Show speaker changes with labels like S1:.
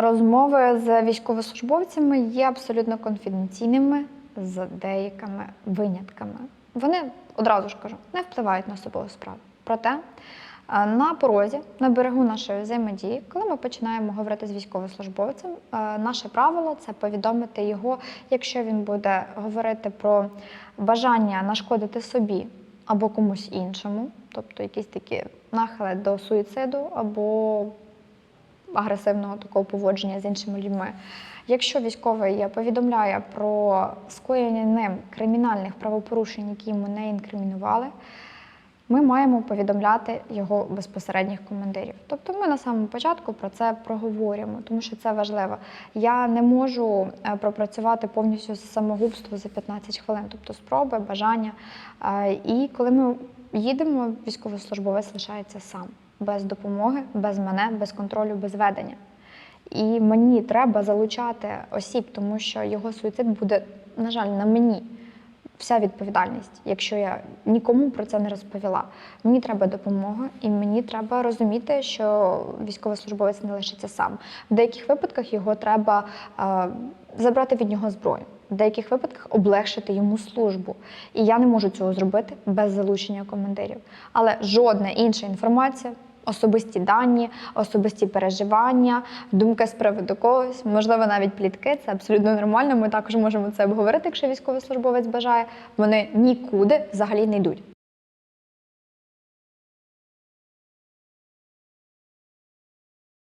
S1: Розмови з військовослужбовцями є абсолютно конфіденційними з деякими винятками. Вони одразу ж кажу, не впливають на особову справу. Проте е, на порозі, на берегу нашої взаємодії, коли ми починаємо говорити з військовослужбовцем, е, наше правило це повідомити його, якщо він буде говорити про бажання нашкодити собі або комусь іншому, тобто якісь такі нахили до суїциду або агресивного такого поводження з іншими людьми. Якщо військовий повідомляє про скоєння ним кримінальних правопорушень, які йому не інкримінували, ми маємо повідомляти його безпосередніх командирів. Тобто ми на самому початку про це проговорюємо, тому що це важливо. Я не можу е, пропрацювати повністю самогубство за 15 хвилин, тобто спроби, бажання. Е, І коли ми їдемо, військовослужбовець лишається сам, без допомоги, без мене, без контролю, без ведення. І мені треба залучати осіб, тому що його суїцид буде, на жаль, на мені. Вся відповідальність, якщо я нікому про це не розповіла. Мені треба допомога, і мені треба розуміти, що військовослужбовець не лишиться сам. В деяких випадках його треба е, забрати від нього зброю, в деяких випадках облегшити йому службу. І я не можу цього зробити без залучення командирів. Але жодна інша інформація особисті дані, особисті переживання, думки з приводу когось, можливо, навіть плітки. Це абсолютно нормально. Ми також можемо це обговорити, якщо військовослужбовець бажає. Вони нікуди взагалі не йдуть.